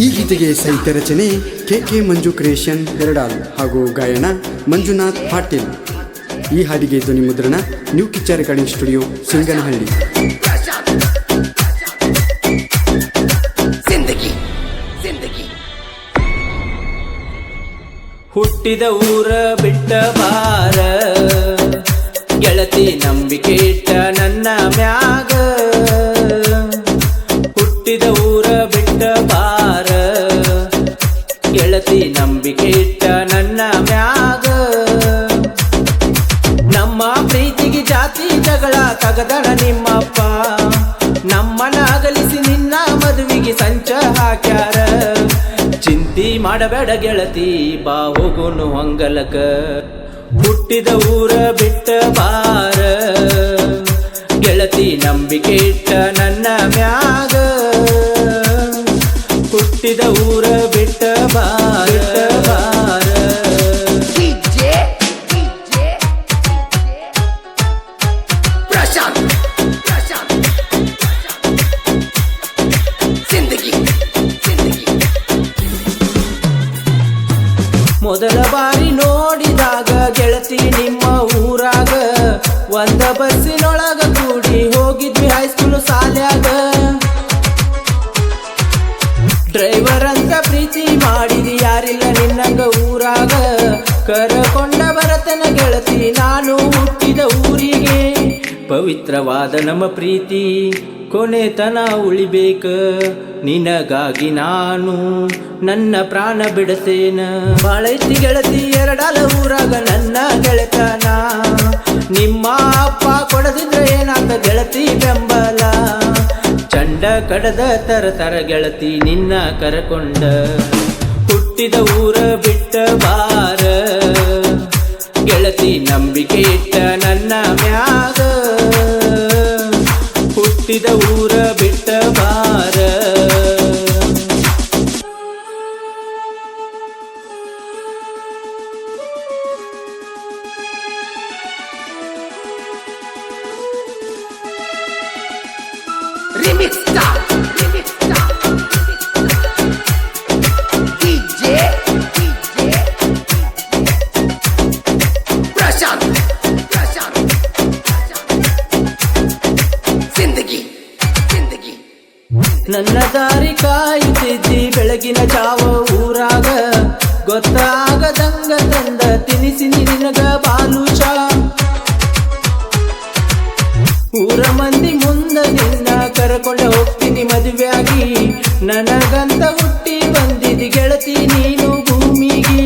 ಈ ಗೀತೆಗೆ ಸಹಿತ ರಚನೆ ಕೆ ಕೆ ಮಂಜು ಕ್ರಿಯೇಷನ್ ಎರಡಾಲ್ ಹಾಗೂ ಗಾಯನ ಮಂಜುನಾಥ್ ಪಾಟೀಲ್. ಈ ಹಾಡಿಗೆ ಧ್ವನಿ ಮುದ್ರಣ ನ್ಯೂ ಕಿಚ್ಚರ್ ರೆಕಾರ್ಡಿಂಗ್ ಸ್ಟುಡಿಯೋ ಸಿಂಗನಹಳ್ಳಿ ಹುಟ್ಟಿದ ಊರ ಬಿಟ್ಟ ಬಾರ ಗೆಳತಿ ನಂಬಿಕೆ ಇಟ್ಟ ನನ್ನ ಮ್ಯಾಗ. ಹುಟ್ಟಿದ ಊರ ಬಿಟ್ಟ ಬಾರ ಗೆಳತಿ ನಂಬಿಕೆ ಇಟ್ಟ ನನ್ನ ಮ್ಯಾಗ. ನಮ್ಮ ಪ್ರೀತಿಗೆ ಜಾತಿ ಜಗಳ ತಗದಣ ನಿಮ್ಮಪ್ಪ. ನಮ್ಮನ ಅಗಲಿಸಿ ನಿನ್ನ ಮದುವಿಗೆ ಸಂಚ ಹಾಕ್ಯಾರ. ಚಿಂತಿ ಮಾಡಬೇಡ ಗೆಳತಿ, ಬಾ ಹೋಗುನು ಹೊಂಗಲಕ. ಹುಟ್ಟಿದ ಊರ ಬಿಟ್ಟ ಬಾರ ಗೆಳತಿ ನಂಬಿಕೆ ಇಟ್ಟ ನನ್ನ ಮ್ಯಾಗ. ಹುಟ್ಟಿದ ಊರ ಬಿಟ್ಟ ಮೊದಲ ಬಾರಿ ನೋಡಿದಾಗ ಗೆಳತಿ ನಿಮ್ಮ ಊರಾಗ ಒಂದ ಬಸ್ಸಿನ ಪ್ರೀತಿ ಮಾಡಿದಿ ಯಾರಿಲ್ಲ ನಿನ್ನಂಗ ಊರಾಗ. ಕರಕೊಂಡ ಭರತನ ಗೆಳತಿ, ನಾನು ಹುಟ್ಟಿದ ಊರಿಗೆ. ಪವಿತ್ರವಾದ ನಮ್ಮ ಪ್ರೀತಿ, ಕೊನೆತನ ಉಳಿಬೇಕ. ನಿನಗಾಗಿ ನಾನು ನನ್ನ ಪ್ರಾಣ ಬಿಡತೇನ ಬಾಳೈತಿ ಗೆಳತಿ, ಎರಡಲ ಊರಾಗ ನನ್ನ ಗೆಳೆತನ. ಚಂಡ ಕಡದ ತರ ತರ ಗೆಳತಿ ನಿನ್ನ ಕರಕೊಂಡ. ಹುಟ್ಟಿದ ಊರ ಬಿಟ್ಟ ಬಾರ. ಗೆಳತಿ ನಂಬಿಕೆ ಇಟ್ಟ ನನ್ನ ಮ್ಯಾಗ ನನ್ನ ದಾರಿ ಕಾಯುತ್ತಿದ್ದಿ ಬೆಳಗಿನ ಜಾವ ಊರಾಗ ಗೊತ್ತಾಗದಂಗ ಊರ ಮಂದಿ ಮುಂದ ನಿನ್ನ ಕರಕೊಂಡ ಹೋಗ್ತೀನಿ ಮದುವೆಯಾಗಿ. ನನಗಂತ ಹುಟ್ಟಿ ಬಂದಿದಿ ಗೆಳತಿ ನೀನು ಭೂಮಿಗೆ.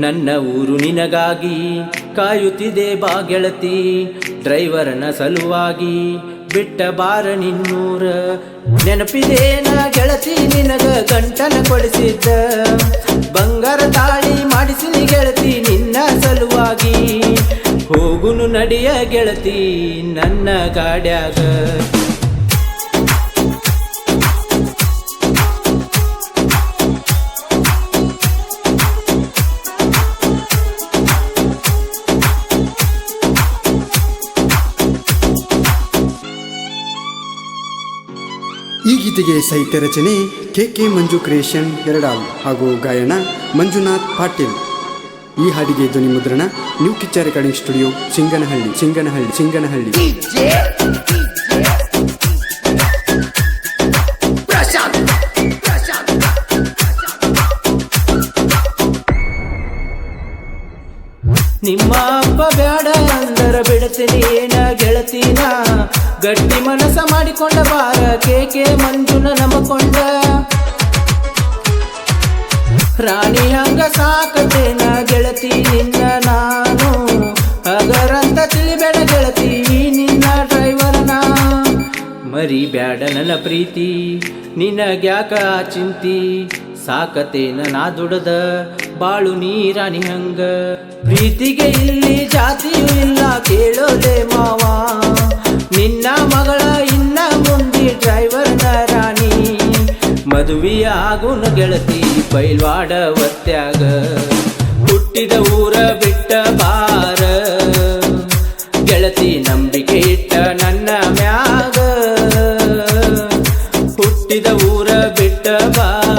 ನನ್ನ ಊರು ನಿನಗಾಗಿ ಕಾಯುತ್ತಿದೆ ಬಾ ಗೆಳತಿ, ಡ್ರೈವರ್ನ ಸಲುವಾಗಿ ಬಿಟ್ಟ ಬಾರ ನಿನ್ನೂರ. ನೆನಪಿದೇನ ಗೆಳತಿ ನಿನಗ ಗಂಟನ ಕೊಡಿಸಿದ್ದ ಬಂಗಾರ ತಾಳಿ ಮಾಡಿಸಿನಿ ಗೆಳತಿ ನಿನ್ನ ಹೋಗುನು ನಡಿಯ ಗೆಳತಿ ನನ್ನ ಗಾಡ್ಯಾಗ. ಈ ಗೀತೆಗೆ ಸಾಹಿತ್ಯ ರಚನೆ ಕೆ ಕೆ ಮಂಜು ಕ್ರಿಯೇಷನ್ ಎರಡಾಲ್ ಹಾಗೂ ಗಾಯನ ಮಂಜುನಾಥ್ ಪಾಟೀಲ್. ಈ ಹಾಡಿಗೆ ಧ್ವನಿ ಮುದ್ರಣ new Kichcha recording studio Singanahalli Singanahalli Singanahalli. ನಿಮ್ಮ ಅಪ್ಪ ಬೇಡ ಅಂದರ ಬಿಡತೀನಿ ಏನ ಗೆಳತೀನ. ಗಟ್ಟಿ ಮನಸ್ಸ ಮಾಡಿಕೊಂಡ ಬಾರ ಕೇಕೆ ಮಂಜುನ ನಮಕೊಂಡ ರಾಣಿ ಹಂಗ ಸಾಕತೇನ ಗೆಳತಿ ನಿನ್ನ ನಾನು. ಹಗರಂತ ತಿಳಿಬೇಡ ಗೆಳತಿ ನಿನ್ನ ಡ್ರೈವರ್ನ ಮರಿ ಬ್ಯಾಡ ನನ್ನ ಪ್ರೀತಿ ನಿನಗ್ಯಾಕ ಚಿಂತಿ? ಸಾಕತೇನ ನಾ ದುಡದ ಬಾಳು ನೀರಾಣಿ ಹಂಗ. ಪ್ರೀತಿಗೆ ಇಲ್ಲಿ ಜಾತಿಯೂ ಇಲ್ಲ ಕೇಳೋಲೆ ಮದುವೆಯ ಆಗುನ ಗೆಳತಿ ಬೈಲ್ವಾಡ ವತ್ಯಾಗ. ಹುಟ್ಟಿದ ಊರ ಬಿಟ್ಟ ಬಾರ. ಗೆಳತಿ ನಂಬಿಕೆ ಇಟ್ಟ ನನ್ನ ಮ್ಯಾಗ. ಹುಟ್ಟಿದ ಊರ ಬಿಟ್ಟ ಬಾರ.